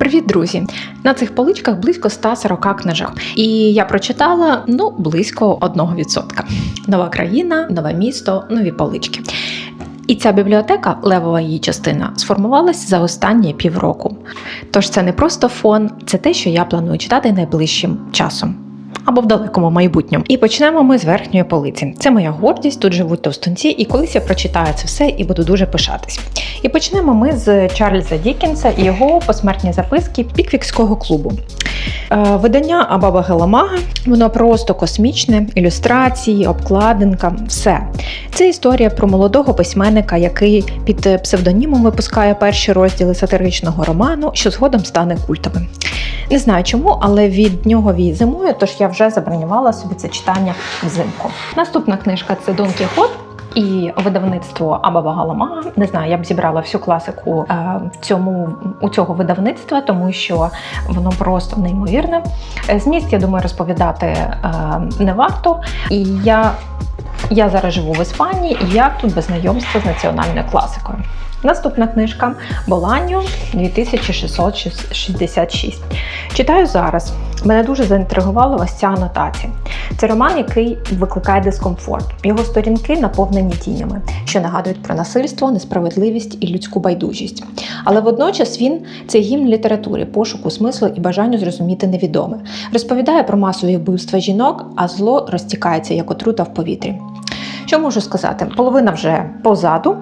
Привіт, друзі! На цих поличках близько 140 книжок. І я прочитала ну близько 1%. Нова країна, нове місто, нові полички. І ця бібліотека, левова її частина, сформувалась за останні півроку. Тож це не просто фон, це те, що я планую читати найближчим часом. Або в далекому майбутньому. І почнемо ми з верхньої полиці. Це моя гордість, тут живуть товстунці, і колись я прочитаю це все і буду дуже пишатись. І почнемо ми з Чарльза Дікінса і його посмертні записки Піквікського клубу. Е, Видання Абаба Геламага, воно просто космічне, ілюстрації, обкладинка, все. Це історія про молодого письменника, який під псевдонімом випускає перші розділи сатиричного роману, що згодом стане культовим. Не знаю чому, але від нього вій зимою, тож я вже забронювала собі це читання взимку. Наступна книжка це Дон Кіхот. І видавництво Абаба Галамага. Не знаю, я б зібрала всю класику е, цьому у цього видавництва, тому що воно просто неймовірне. Е, Зміст, я думаю, розповідати е, не варто. І я, я зараз живу в Іспанії, і як тут без знайомства з національною класикою. Наступна книжка Боланьо 2666. Читаю зараз. Мене дуже заінтригувала ось ця анотація. Це роман, який викликає дискомфорт. Його сторінки наповнені тінями, що нагадують про насильство, несправедливість і людську байдужість. Але водночас він це гімн літератури, пошуку смислу і бажанню зрозуміти невідоме. Розповідає про масові вбивства жінок, а зло розтікається як отрута в повітрі. Що можу сказати? Половина вже позаду,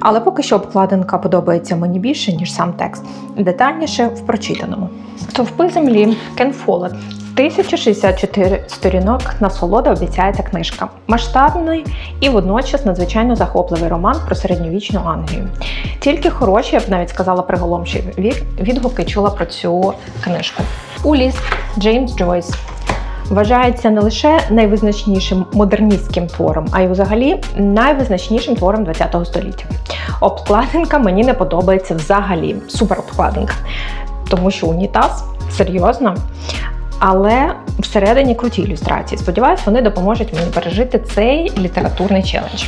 але поки що обкладинка подобається мені більше, ніж сам текст. Детальніше в прочитаному. Товпи землі Кен Фолет. 1064 сторінок насолода обіцяється книжка. Масштабний і водночас надзвичайно захопливий роман про середньовічну Англію. Тільки хороші, я б навіть сказала, приголомші відгуки чула про цю книжку. Уліс Джеймс Джойс. Вважається не лише найвизначнішим модерністським твором, а й взагалі найвизначнішим твором ХХ століття. Обкладинка мені не подобається взагалі. Супер обкладинка. Тому що унітаз серйозно. Але всередині круті ілюстрації. Сподіваюсь, вони допоможуть мені пережити цей літературний челендж.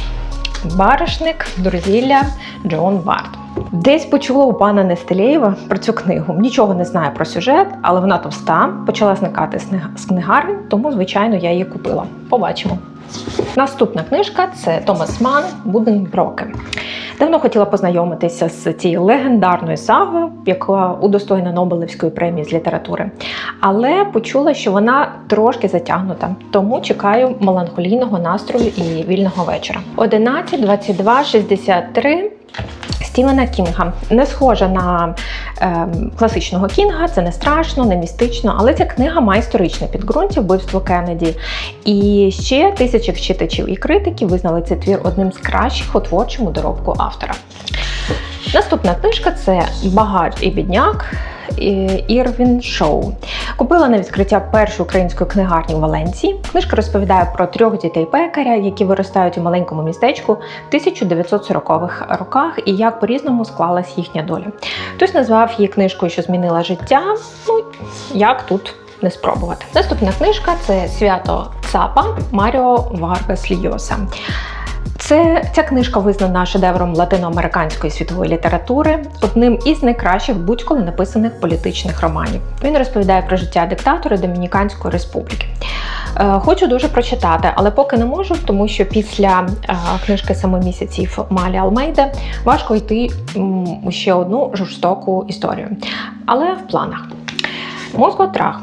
Баришник, Дурзілля, Джон Барт. Десь почула у пана Нестелєєва про цю книгу. Нічого не знаю про сюжет, але вона товста, почала зникати з книгарень, тому, звичайно, я її купила. Побачимо. Наступна книжка це Томас Ман Буденброки. Давно хотіла познайомитися з цією легендарною сагою, яка удостоєна Нобелевської премії з літератури. Але почула, що вона трошки затягнута, тому чекаю меланхолійного настрою і вільного вечора. 11, 22, 63 Стівена Кінга не схожа на е, класичного Кінга, це не страшно, не містично, але ця книга має історичне підґрунтя вбивство Кеннеді. І ще тисячі вчитачів і критиків визнали цей твір одним з кращих у творчому доробку автора. Наступна книжка це Багач і бідняк Ірвін Шоу. Купила на відкриття першої української книгарні в Валенції. Книжка розповідає про трьох дітей пекаря, які виростають у маленькому містечку в 1940-х роках, і як по-різному склалась їхня доля. Хтось назвав її книжкою, що змінила життя. Ну як тут не спробувати. Наступна книжка це Свято Цапа Маріо Варгас Льйоса. Це ця книжка визнана шедевром латиноамериканської світової літератури, одним із найкращих будь-коли написаних політичних романів. Він розповідає про життя диктатора Домініканської республіки. Е, Хочу дуже прочитати, але поки не можу, тому що після е, книжки «Семи місяців Малі Алмейде важко йти ще одну жорстоку історію. Але в планах. Мозготрах.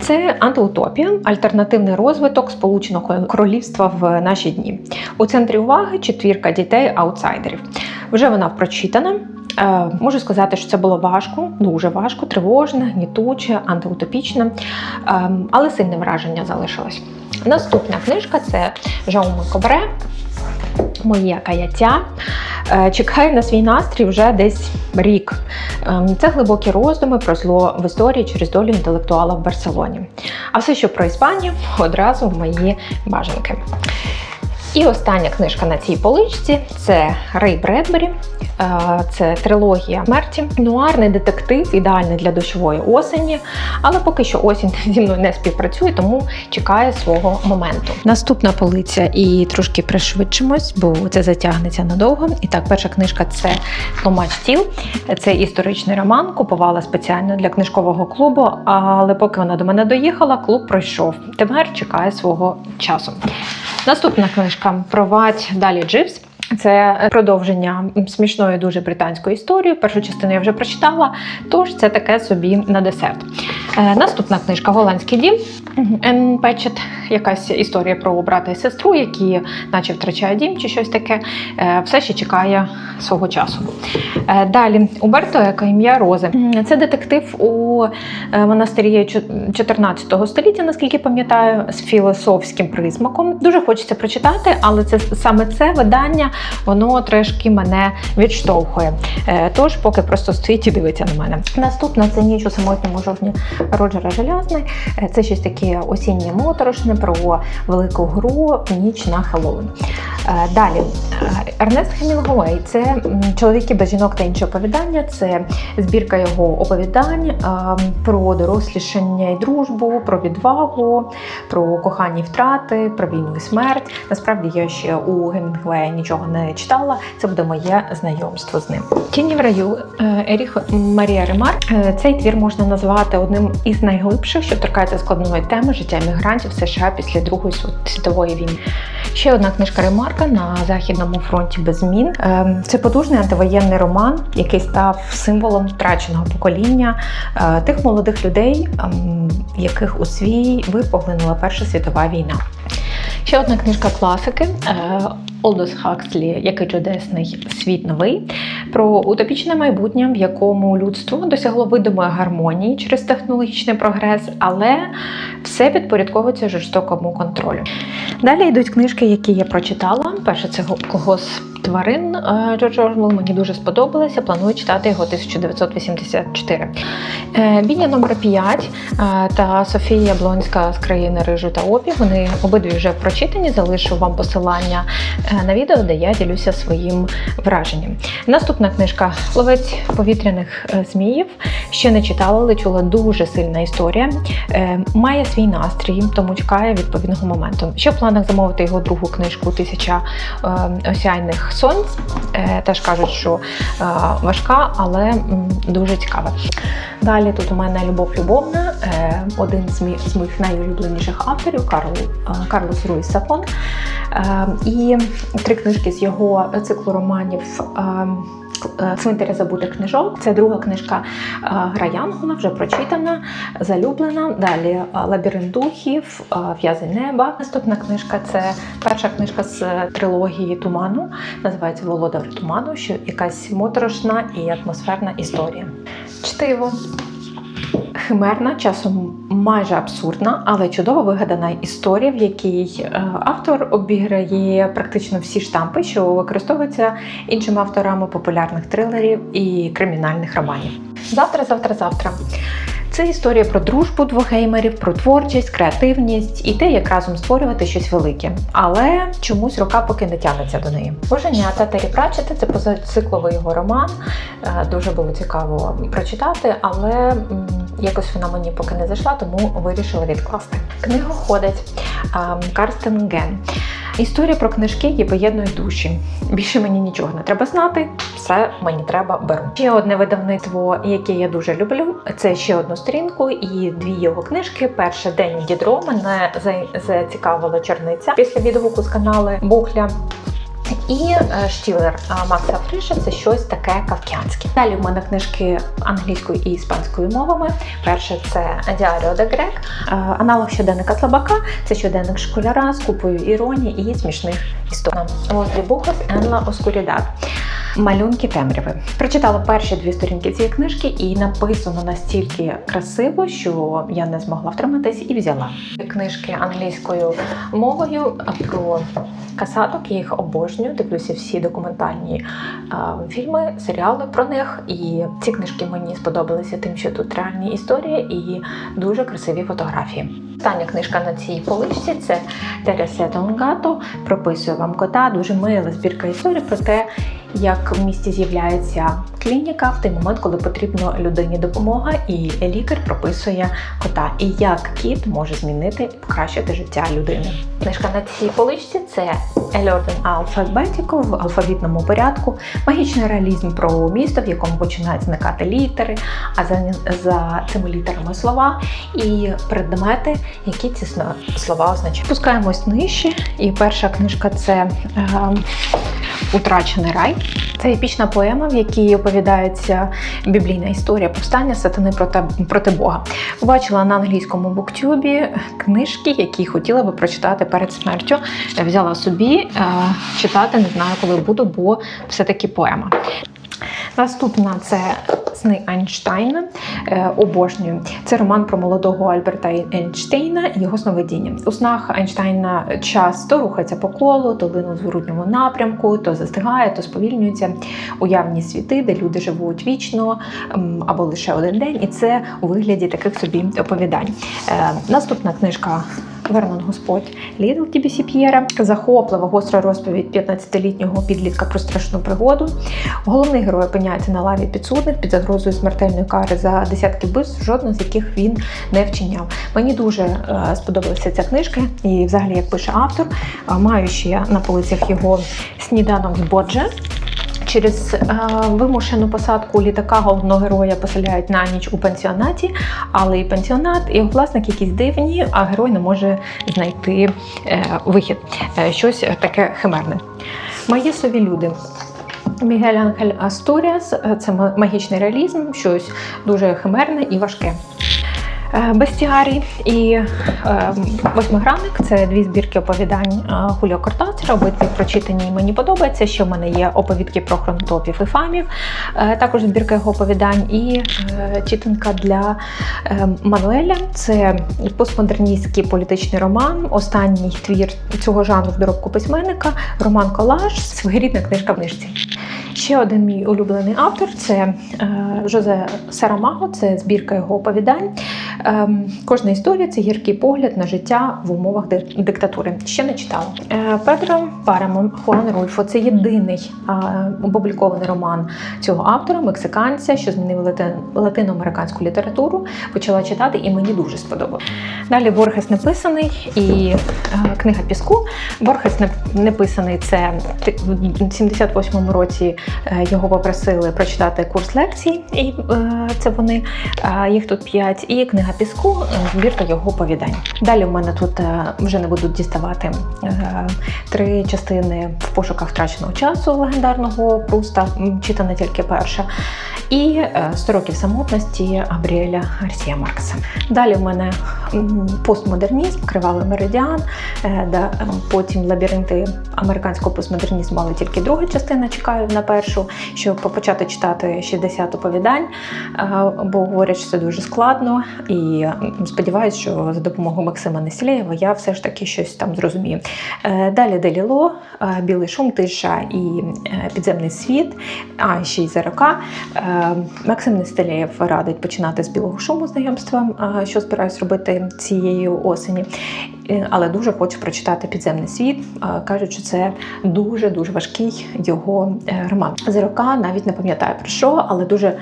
Це антиутопія, альтернативний розвиток Сполученого Королівства в наші дні. У центрі уваги четвірка дітей-аутсайдерів. Вже вона прочитана. Е, Можу сказати, що це було важко, дуже важко, тривожне, гнітуче, антиутопічне, е, але сильне враження залишилось. Наступна книжка це Жауме Кобре. Моє каяття Е, чекаю на свій настрій вже десь рік. Ем, Це глибокі роздуми про зло в історії через долю інтелектуала в Барселоні. А все, що про Іспанію, одразу в мої бажанки. І остання книжка на цій поличці це Рей Бредбері Це трилогія смерті, нуарний детектив, ідеальний для дощової осені. Але поки що осінь зі мною не співпрацює, тому чекає свого моменту. Наступна полиця і трошки пришвидшимось, бо це затягнеться надовго. І так, перша книжка це Тлумач тіл. Це історичний роман. Купувала спеціально для книжкового клубу. Але поки вона до мене доїхала, клуб пройшов. Тепер чекає свого часу. Наступна книжка Провадь далі Дживс. Це продовження смішної дуже британської історії. Першу частину я вже прочитала, тож це таке собі на десерт. Е, наступна книжка Голландський дім Енн Печет. Якась історія про брата і сестру, які наче втрачають дім чи щось таке. Е, все ще чекає свого часу. Е, далі Уберто, яке ім'я Рози. Це детектив у монастирі чо- 14 століття, наскільки пам'ятаю, з філософським присмаком. Дуже хочеться прочитати, але це саме це видання, воно трошки мене відштовхує. Е, Тож, поки просто стоїть і дивиться на мене. Наступна це ніч у самотньому жовтні Роджера Желязний. Е, Це щось таке осіннє моторошне про велику гру ніч на Хеллоуін. Е, Далі Ернест Хемінгуей це чоловіки без жінок та інші оповідання. Це збірка його оповідань про дорослішання і дружбу, про відвагу, про кохання і втрати, про війну і смерть. Насправді я ще у Гемінгуея нічого не читала. Це буде моє знайомство з ним. Тіні в раю е, Еріх Марія Ремар. Е, Цей твір можна назвати одним із найглибших, що торкається складної теми життя мігрантів США після Другої світової війни. Ще одна книжка Ремарка на західному фронті без змін. Ем, Це потужний антивоєнний роман, який став символом втраченого покоління е, тих молодих людей, ем, яких у свій поглинула Перша світова війна. Ще одна книжка класики е, Олдос Хакслі, який чудесний світ новий, про утопічне майбутнє, в якому людство досягло видимої гармонії через технологічний прогрес, але все підпорядковується жорстокому контролю. Далі йдуть книжки, які я прочитала. Перше це «Когось тварин е, Джорджа Орвелл. Мені дуже сподобалося. Планую читати його 1984. Е, Бідня номер 5 е, та Софія Блонська з країни Рижу та Опі. Вони обидві вже прочитані. Залишу вам посилання на відео, де я ділюся своїм враженням. Наступна книжка Ловець повітряних е, зміїв. Ще не читала, але чула дуже сильна історія. Е, Має свій настрій, тому чекає відповідного моменту. Ще в планах замовити його другу книжку Тисяча е, осяйних сонць. Е, Теж кажуть, що е, важка, але дуже цікава. Далі тут у мене Любов Любовна, е, один з моїх найулюбленіших авторів Карл, е, Карлос Руїс Сафон. Е, І три книжки з його циклу романів. е, е, Цвинтаря забутих книжок. Це друга книжка е, Гра Янгола, вже прочитана, залюблена. Далі е, Лабіринт духів, е, В'язень неба. Наступна книжка це перша книжка з трилогії Туману. Називається Володар Туману, що якась моторошна і атмосферна історія. Чтиво. Химерна, часом майже абсурдна, але чудово вигадана історія, в якій е, автор обіграє практично всі штампи, що використовуються іншими авторами популярних трилерів і кримінальних романів. Завтра, завтра, завтра. Це історія про дружбу двох геймерів, про творчість, креативність і те, як разом створювати щось велике. Але чомусь рука поки не тягнеться до неї. Боженята Террі Пратчета це позацикловий його роман. Е, Дуже було цікаво прочитати, але якось вона мені поки не зайшла, тому вирішила відкласти. Книгу ходить Карстен Ген. Історія про книжки, які поєднують душі. Більше мені нічого не треба знати, все мені треба беру. Ще одне видавництво, яке я дуже люблю, це ще одну сторінку і дві його книжки. Перше день дідро мене за- зацікавила черниця після відгуку з каналу Бухля. І е, Штілер Макса Фріша це щось таке кавкянське. Далі в мене книжки англійською і іспанською мовами. Перше це Діаріо де Грек, аналог щоденника слабака. Це щоденник школяра з купою іронії і смішних історій. Возлі Бухас Енла Оскурідад. Малюнки темряви. Прочитала перші дві сторінки цієї книжки, і написано настільки красиво, що я не змогла втриматись і взяла. Книжки англійською мовою про касаток, я їх обожнюю. Дивлюся всі документальні а, фільми, серіали про них. І ці книжки мені сподобалися тим, що тут реальні історії і дуже красиві фотографії. Остання книжка на цій поличці це Тересе Донгато. Прописує вам кота. Дуже мила збірка історій про те, як в місті з'являється клініка в той момент, коли потрібна людині допомога, і лікар прописує кота. І як кіт може змінити і покращити життя людини. Книжка на цій поличці це Ельорден Alphabetico в алфавітному порядку, магічний реалізм про місто, в якому починають зникати літери, а за, за цими літерами слова і предмети, які ці слова означають. Спускаємось нижче, і перша книжка це е, Утрачений рай. Це епічна поема, в якій оповідається біблійна історія повстання сатани проти, проти Бога. Побачила на англійському буктюбі книжки, які хотіла би прочитати перед смертю. Взяла собі е, читати, не знаю, коли буду, бо все-таки поема. Наступна це Сни Айнштайна. Е, обожнюю. Це роман про молодого Альберта Ейнштейна і його сновидіння. У снах Айнштайна часто рухається по колу, то лине у зворотньому напрямку, то застигає, то сповільнюється. Уявні світи, де люди живуть вічно або лише один день, і це у вигляді таких собі оповідань. Е, наступна книжка. Вернон Господь Лідл Тібісі П'єра. Захоплива гостра розповідь 15-літнього підлітка про страшну пригоду. Головний герой опиняється на лаві підсудних під загрозою смертельної кари за десятки вбивств, жодного з яких він не вчиняв. Мені дуже е, сподобалася ця книжка, і взагалі, як пише автор, е, маю ще на полицях його сніданок з Бодже. Через е, вимушену посадку літака головного героя поселяють на ніч у пенсіонаті, але і пенсіонат, і власник якісь дивні, а герой не може знайти е, вихід. Е, щось таке химерне. Мої сові люди. Мігель Анхель Астуріас це магічний реалізм, щось дуже химерне і важке. Е, Бестіарій і е, восьмигранник це дві збірки оповідань е, Хуліо Кортацера. Обидві прочитані мені подобається. Що в мене є оповідки про хронотопів і фамів, е, також збірка його оповідань і е, читанка для е, Мануеля. Це постмодерністський політичний роман, останній твір цього жанру в доробку письменника, роман Колаж, своєрідна книжка в книжці. Ще один мій улюблений автор це е, Жозе Сарамаго, це збірка його оповідань. Ем, кожна історія це гіркий погляд на життя в умовах диктатури. Ще не читала. Е, Педро Парамон Хуан Рульфо це єдиний е, опублікований роман цього автора, мексиканця, що змінив лати- латиноамериканську літературу. Почала читати і мені дуже сподобалось. Далі Борхес неписаний і е, книга піску. Борхес не, неписаний це в 78-му році його попросили прочитати курс лекцій, і це вони їх тут п'ять. І книга піску, е, збірка його оповідань. Далі в мене тут е, вже не будуть діставати е, три частини в пошуках втраченого часу легендарного Пруста, читана тільки перша. І е, «100 років самотності Габріеля Гарсія Маркса. Далі в мене постмодернізм, кривавий меридіан, е, да, е, потім лабіринти американського постмодернізму, але тільки друга частина чекаю на першу, щоб почати читати 60 оповідань, бо говорять, що це дуже складно. І м, сподіваюся, що за допомогою Максима Несілєєва я все ж таки щось там зрозумію. Е, Далі Деліло, е, Білий шум, тиша і е, підземний світ, а ще й зарока. Максим Нестелєєв радить починати з білого шуму знайомства, що збираюсь робити цієї осені. Е, Але дуже хочу прочитати підземний світ. Е, Кажуть, що це дуже дуже важкий його е, роман. Зирока навіть не пам'ятаю про що, але дуже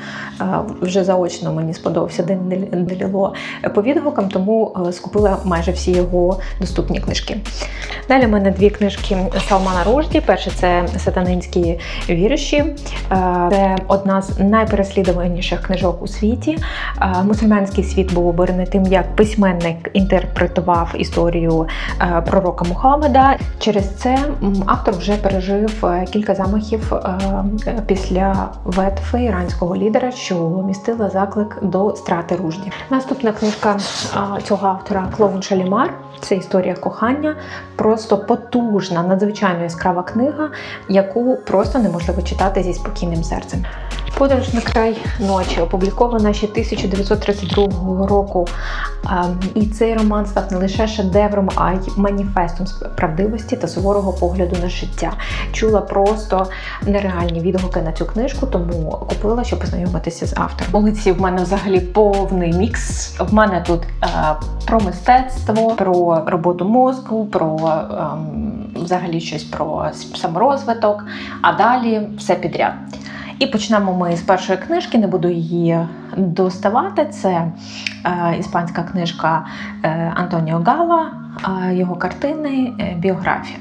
вже заочно мені сподобався Ден Дель- Деліло по відгукам, тому скупила майже всі його доступні книжки. Далі в мене дві книжки Салмана Рожді. Перше це сатанинські вірші. Це одна з найпереслідуваніших книжок у світі. Мусульманський світ був обраний тим, як письменник інтерпретував історію е, пророка Мухаммеда. Через це автор вже пережив е, кілька замахів е, після ветви іранського лідера, що містила заклик до страти ружді. Наступна книжка цього автора Клоун Шалімар. Це історія кохання, просто потужна, надзвичайно яскрава книга, яку просто неможливо читати зі спокійним серцем. Подорож на край ночі опублікована ще 1932 року. Ем, І цей роман став не лише шедевром, а й маніфестом правдивості та суворого погляду на життя. Чула просто нереальні відгуки на цю книжку, тому купила, щоб познайомитися з автором. Вулиці в мене взагалі повний мікс. В мене тут е, про мистецтво, про роботу мозку, про ем, взагалі щось про саморозвиток, а далі все підряд. І почнемо ми з першої книжки, не буду її доставати. Це е, іспанська книжка е, Антоніо Гала, е, його картини, біографія.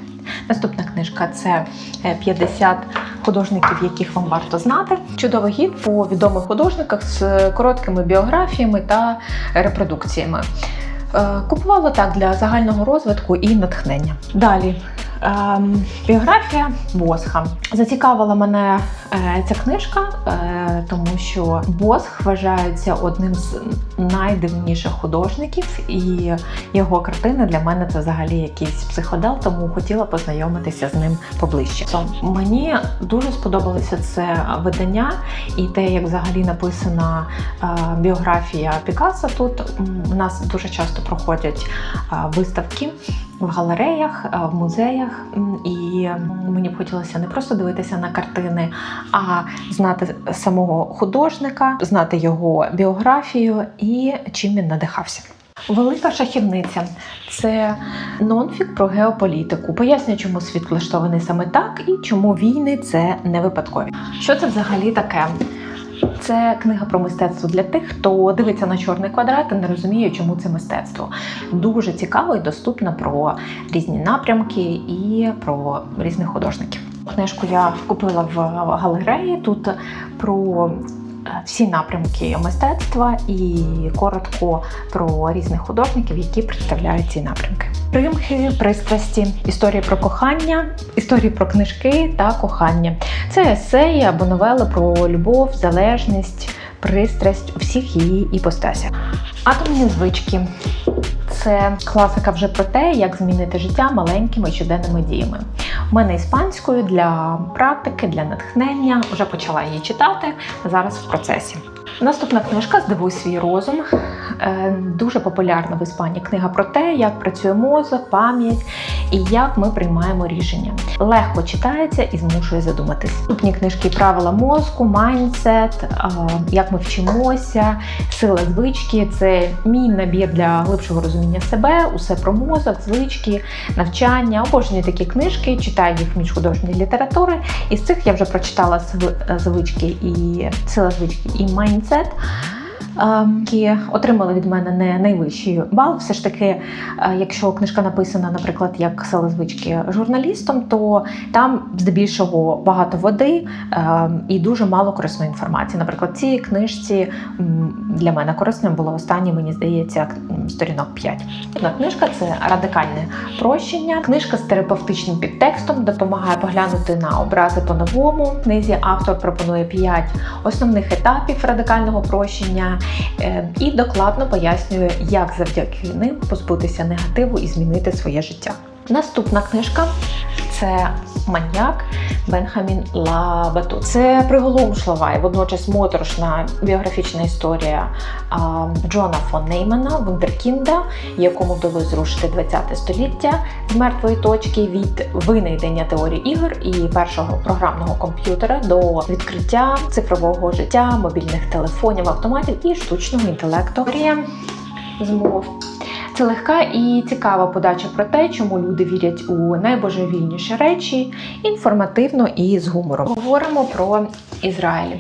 Наступна книжка це е, 50 художників, яких вам варто знати. Чудовий гід по відомих художниках з короткими біографіями та репродукціями. Купувала так для загального розвитку і натхнення. Далі. Ем, біографія Босха зацікавила мене е, ця книжка, е, тому що Босх вважається одним з найдивніших художників, і його картини для мене це взагалі якийсь психодел, тому хотіла познайомитися з ним поближче. То мені дуже сподобалося це видання і те, як взагалі написана е, біографія Пікассо. Тут у нас дуже часто проходять виставки в галереях, в музеях. М, І мені б хотілося не просто дивитися на картини, а знати самого художника, знати його біографію і чим він надихався. Велика шахівниця це нонфік про геополітику. Пояснює, чому світ влаштований саме так і чому війни це не випадкові. Що це взагалі таке? Це книга про мистецтво для тих, хто дивиться на чорний квадрат і не розуміє, чому це мистецтво. Дуже цікаво і доступна про різні напрямки і про різних художників. Книжку я купила в галереї. Тут про всі напрямки мистецтва і коротко про різних художників, які представляють ці напрямки. Примхи, пристрасті, історії про кохання, історії про книжки та кохання. Це есеї або новели про любов, залежність, пристрасть у всіх її іпостасях. Атомні звички це класика вже про те, як змінити життя маленькими щоденними діями. У мене іспанською для практики, для натхнення. Вже почала її читати. Зараз в процесі. Наступна книжка Здивуй свій розум. Е, Дуже популярна в Іспанії книга про те, як працює мозок, пам'ять і як ми приймаємо рішення. Легко читається і змушує задуматись. Наступні книжки Правила мозку, майндсет, е, як ми вчимося, сила звички. Це мій набір для глибшого розуміння себе, усе про мозок, звички, навчання. Обожнюю такі книжки, читаю їх в міжхудожній літератури. Із цих я вже прочитала «Сили- звички і сила звички і майндсет. Ем, Які отримали від мене не найвищий бал. Все ж таки, е, якщо книжка написана, наприклад, як сила звички журналістом, то там здебільшого багато води ем, і дуже мало корисної інформації. Наприклад, цій книжці для мене корисним було останні, мені здається, сторінок 5. Одна книжка це радикальне прощення. Книжка з терапевтичним підтекстом допомагає поглянути на образи по-новому. В книзі автор пропонує 5 основних етапів радикального прощення е, і докладно пояснює, як завдяки ним позбутися негативу і змінити своє життя. Наступна книжка це маньяк Бенхамін Лабату. Це приголомшлива і водночас моторошна біографічна історія а, Джона фон Неймана, Вундеркінда, якому вдалося зрушити 20 століття з мертвої точки від винайдення теорії ігор і першого програмного комп'ютера до відкриття цифрового життя, мобільних телефонів, автоматів і штучного інтелекту. Змов. Це легка і цікава подача про те, чому люди вірять у найбожевільніші речі, інформативно і з гумором. Говоримо про Ізраїль.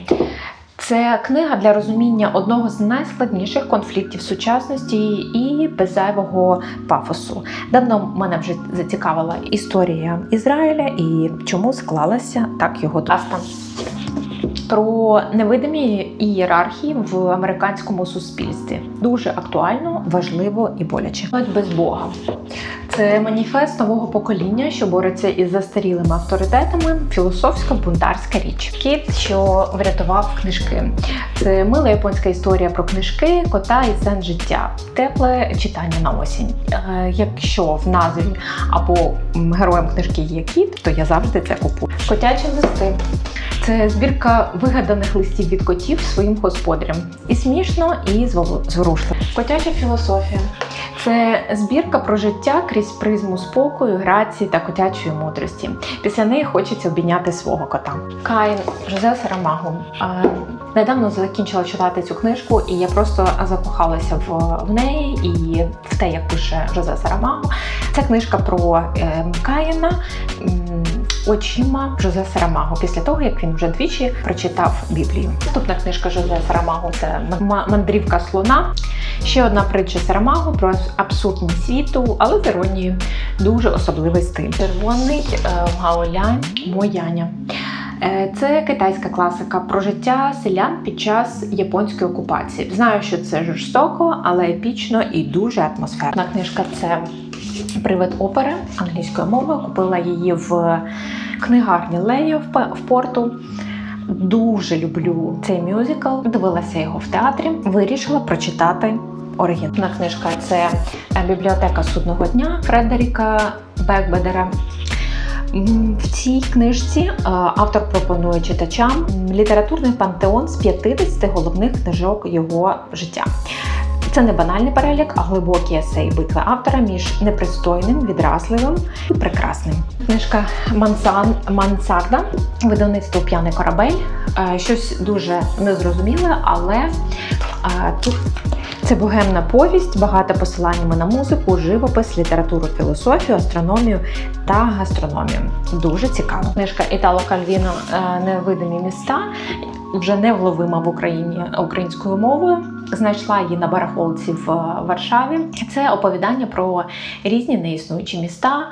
Це книга для розуміння одного з найскладніших конфліктів сучасності і без зайвого пафосу. Давно мене вже зацікавила історія Ізраїля і чому склалася так його даста. Про невидимі ієрархії в американському суспільстві дуже актуально, важливо і боляче. Без Бога. Це маніфест нового покоління, що бореться із застарілими авторитетами, філософсько-бунтарська річ. Кіт, що врятував книжки. Це мила японська історія про книжки, кота і сенс життя. Тепле читання на осінь. Е, Якщо в назві або героєм книжки є кіт, то я завжди це купую. Котячі листи. Це збірка вигаданих листів від котів своїм господарям. І смішно, і зворушливо. Котяча філософія. Це збірка про життя крізь призму спокою, грації та котячої мудрості. Після неї хочеться обійняти свого кота. Каїн Жозе Сарамагу. Недавно закінчила читати цю книжку, і я просто закохалася в, в неї і в те, як пише Жозе Сарамагу. Це книжка про е, Каїна очима Жозе Сарамагу після того, як він вже двічі прочитав Біблію. Наступна книжка Жозе Сарамагу це мандрівка слона. Ще одна притча Сарамагу про абсурдність світу, але з іронією. Дуже особливий стиль. Червоний е, гаолянь Мояня. Е, Це китайська класика про життя селян під час японської окупації. Знаю, що це жорстоко, але епічно і дуже атмосферна. Книжка це Привид опери англійською мовою. Купила її в книгарні Лею в порту. Дуже люблю цей мюзикл. Дивилася його в театрі. Вирішила прочитати оригінальна книжка. Це бібліотека судного дня Фредеріка Бекбедера. В цій книжці е, автор пропонує читачам літературний пантеон з 50 головних книжок його життя. Це не банальний перелік, а глибокі есеї битви автора між непристойним, відразливим і прекрасним. Книжка Мансан Мансарда, видавництво П'яний корабель. Е, Щось дуже незрозуміле, але е, тут це богемна повість, багата посиланнями на музику, живопис, літературу, філософію, астрономію та гастрономію. Дуже цікаво. Книжка Італо Кальвіно е, Невидимі міста вже не вловима в Україні українською мовою. Знайшла її на барахолці в е, Варшаві. Це оповідання про різні неіснуючі міста.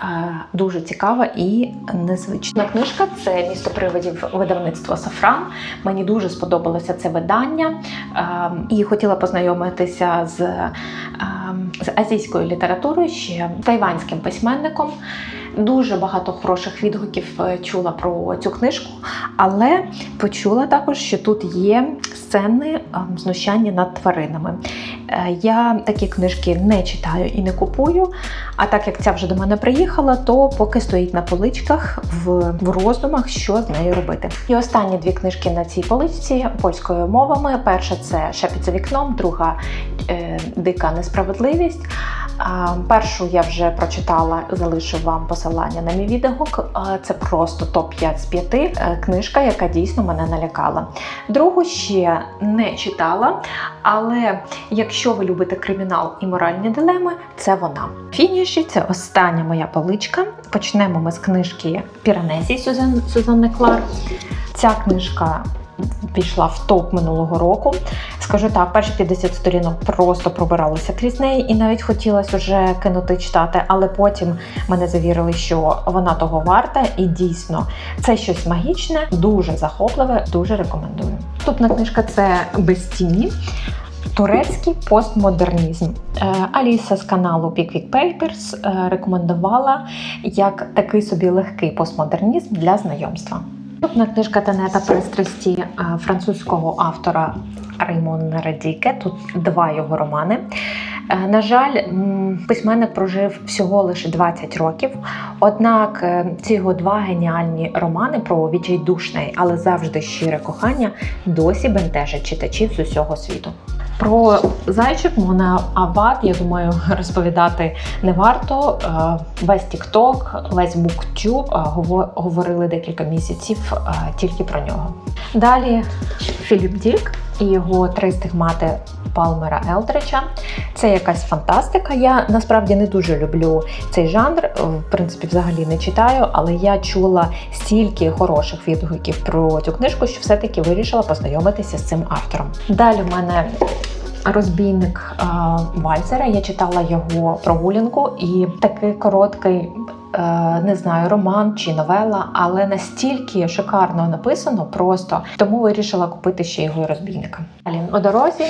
Е, Дуже цікава і незвична книжка. Це місто привидів видавництва Сафран. Мені дуже сподобалося це видання е, і хотіла познайомитися з, е, з азійською літературою ще тайванським письменником. Дуже багато хороших відгуків е, чула про цю книжку, але почула також, що тут є сцени ем, знущання над тваринами. Е, Я такі книжки не читаю і не купую. А так як ця вже до мене приїхала, то поки стоїть на поличках в, роздумах, що з нею робити. І останні дві книжки на цій поличці польською мовами. Перша це Шепіт за вікном, друга е, Дика несправедливість. Першу я вже прочитала, залишу вам посилання на мій відгук. Це просто топ-5 з 5 е, книжка, яка дійсно мене налякала. Другу ще не читала, але якщо ви любите кримінал і моральні дилеми, це вона. Фініші це остання моя поличка. Почнемо ми з книжки Піранезі Сюзан, Сюзанни Клар. Ця книжка пішла в топ минулого року. Скажу так, перші 50 сторінок просто пробиралися крізь неї, і навіть хотілося вже кинути читати, але потім мене завірили, що вона того варта, і дійсно це щось магічне, дуже захопливе, дуже рекомендую. Наступна книжка це Без тіні. Турецький постмодернізм. Е, Аліса з каналу Pickwick Papers е, рекомендувала як такий собі легкий постмодернізм для знайомства. Наступна книжка Тенета пристрасті е, французького автора Реймона Радіке. Тут два його романи. Е, На жаль, письменник прожив всього лише 20 років. Однак е, ці його два геніальні романи про відчайдушне, але завжди щире кохання досі бентежать читачів з усього світу. Про зайчик Мона Абад, я думаю, розповідати не варто. Е, Весь TikTok, весь BookTube е, говорили декілька місяців е, тільки про нього. Далі Філіп Дік і його три стигмати Палмера Елдрича. Це якась фантастика. Я насправді не дуже люблю цей жанр. В принципі, взагалі не читаю, але я чула стільки хороших відгуків про цю книжку, що все-таки вирішила познайомитися з цим автором. Далі в мене розбійник е, Вальцера. Я читала його прогулянку, і такий короткий. Е, Не знаю, роман чи новела, але настільки шикарно написано, просто тому вирішила купити ще його розбійника. У дорозі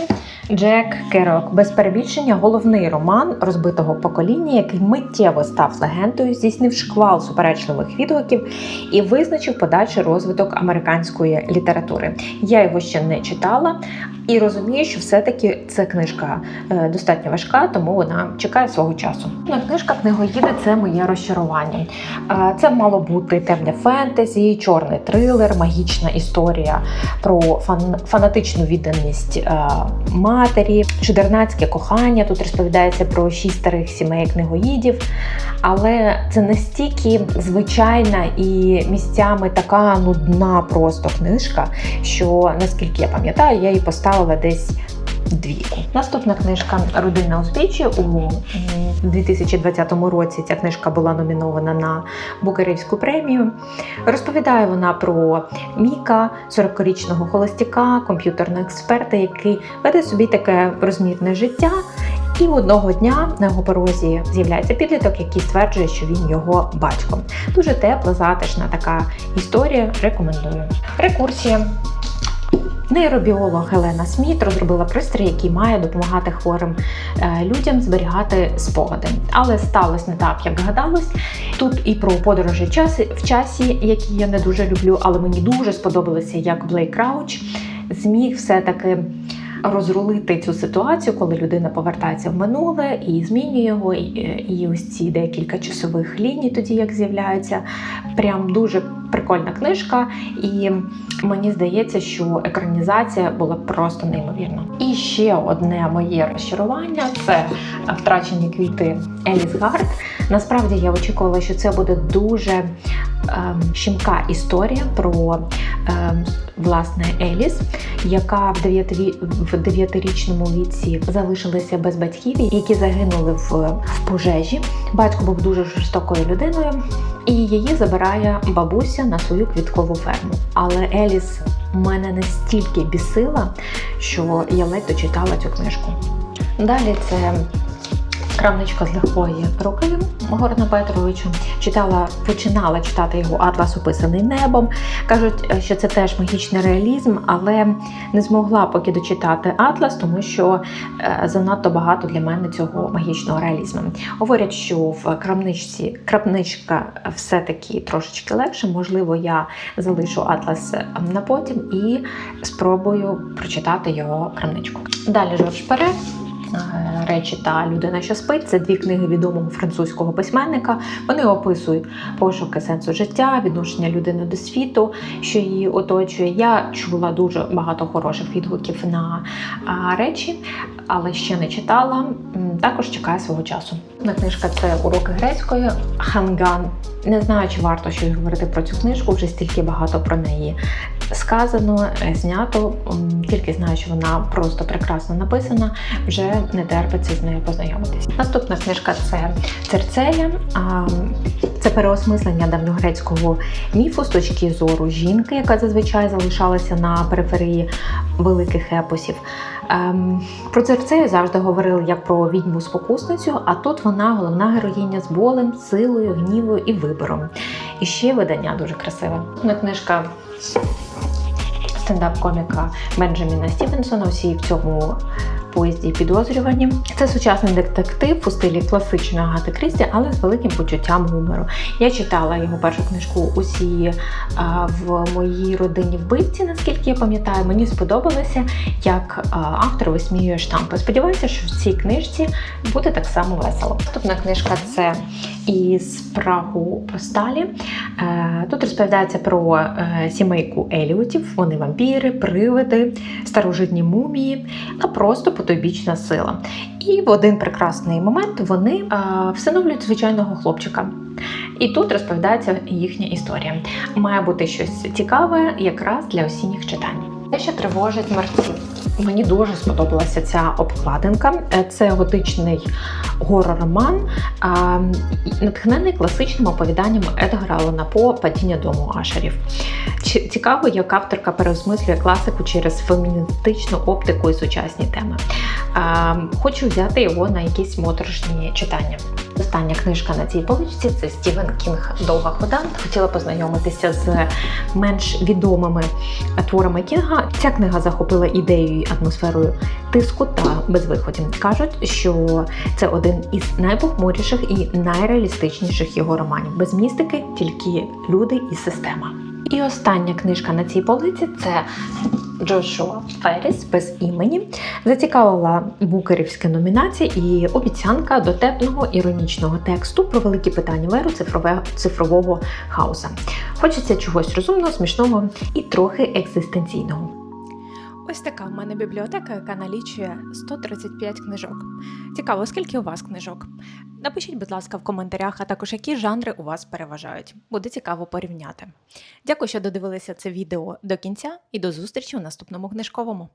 Джек Керок без перебільшення головний роман розбитого покоління, який миттєво став легендою, здійснив шквал суперечливих відгуків і визначив подальший розвиток американської літератури. Я його ще не читала і розумію, що все-таки ця книжка е, достатньо важка, тому вона чекає свого часу. Книжка книгоїди це моє розчарування. Розчарування. Е, Це мало бути темне фентезі, чорний трилер, магічна історія про фан- фанатичну відданість е, матері, чудернацьке кохання. Тут розповідається про шість старих сімей книгоїдів. Але це настільки звичайна і місцями така нудна просто книжка, що наскільки я пам'ятаю, я її поставила десь двійку. Наступна книжка Родина у спічі у м, 2020 році. Ця книжка була номінована на Букарівську премію. Розповідає вона про Міка, 40-річного холостяка, комп'ютерного експерта, який веде собі таке розмірне життя. І одного дня на його порозі з'являється підліток, який стверджує, що він його батько. Дуже тепла, затишна така історія. Рекомендую. Рекурсія. Нейробіолог Гелена Сміт розробила пристрій, який має допомагати хворим е, людям зберігати спогади. Але сталося не так, як гадалось. Тут і про подорожі в часі, які я не дуже люблю, але мені дуже сподобалося, як Блейк Крауч зміг все-таки розрулити цю ситуацію, коли людина повертається в минуле і змінює його. І, і ось ці декілька часових ліній, тоді як з'являються. Прям дуже прикольна книжка, і мені здається, що екранізація була просто неймовірна. І ще одне моє розчарування це втрачені квіти Еліс Гард. Насправді я очікувала, що це буде дуже ем, щемка історія про ем, власне Еліс, яка в дев'ятиві- в дев'ятирічному віці залишилася без батьків, які загинули в, в пожежі. Батько був дуже жорстокою людиною, і її забирає бабуся на свою квіткову ферму. Але Еліс мене настільки бісила, що я ледь дочитала цю книжку. Далі це Крамничка з легкої руки Горна Петровича. Читала, починала читати його атлас, описаний небом. Кажуть, що це теж магічний реалізм, але не змогла поки дочитати атлас, тому що е, занадто багато для мене цього магічного реалізму. Говорять, що в крамничці крамничка все-таки трошечки легше. Можливо, я залишу атлас е, на потім і спробую прочитати його крамничку. Далі Жорж Пере. Е, Речі та людина, що спить це дві книги відомого французького письменника. Вони описують пошуки сенсу життя, відношення людини до світу, що її оточує. Я чула дуже багато хороших відгуків на речі, але ще не читала. Також чекаю свого часу. На книжка це уроки грецької Ханган. Не знаю, чи варто щось говорити про цю книжку. Вже стільки багато про неї сказано, е, знято. Тільки знаю, що вона просто прекрасно написана. Вже не терпиться з нею познайомитись. Наступна книжка це Церцея. Це переосмислення давньогрецького міфу з точки зору жінки, яка зазвичай залишалася на периферії великих епосів. Ем, Про Церцею завжди говорили як про відьму спокусницю, а тут вона головна героїня з болем, силою, гнівою і вибором. І ще видання дуже красиве. Книжка стендап-коміка Бенджаміна Стівенсона. Всі в цьому поїзді підозрювані. Це сучасний детектив у стилі класичної Агати Крісті, але з великим почуттям гумору. Я читала його першу книжку усі в моїй родині вбивці, наскільки я пам'ятаю. Мені сподобалося, як автор висміює штампи. Сподіваюся, що в цій книжці буде так само весело. Наступна книжка це із Прагу сталі. Е, Тут розповідається про е, сімейку Еліотів. Вони вампіри, привиди, старожитні мумії, а просто потойбічна сила. І в один прекрасний момент вони всиновлюють звичайного хлопчика. І тут розповідається їхня історія. Має бути щось цікаве якраз для осінніх читань. Те, що тривожить мерців. Мені дуже сподобалася ця обкладинка. Е, Це готичний горор-роман, натхнений класичним оповіданням Едгара Алана По Падіння дому Ашерів. Цікаво, як авторка переосмислює класику через феміністичну оптику і сучасні теми. Хочу взяти його на якісь моторошні читання. Остання книжка на цій поличці це Стівен Кінг Довга хода. Хотіла познайомитися з менш відомими творами Кінга. Ця книга захопила ідеєю і атмосферою тиску та безвиходів. Кажуть, що це один із найпохмуріших і найреалістичніших його романів. Без містики, тільки люди і система. І остання книжка на цій полиці це Джошуа Ферріс без імені. Зацікавила букерівські номінації і обіцянка дотепного іронічного тексту про великі питання веру еру цифрове, цифрового хаоса. Хочеться чогось розумного, смішного і трохи екзистенційного. Ось така в мене бібліотека, яка налічує 135 книжок. Цікаво, скільки у вас книжок? Напишіть, будь ласка, в коментарях, а також які жанри у вас переважають. Буде цікаво порівняти. Дякую, що додивилися це відео до кінця, і до зустрічі у наступному книжковому.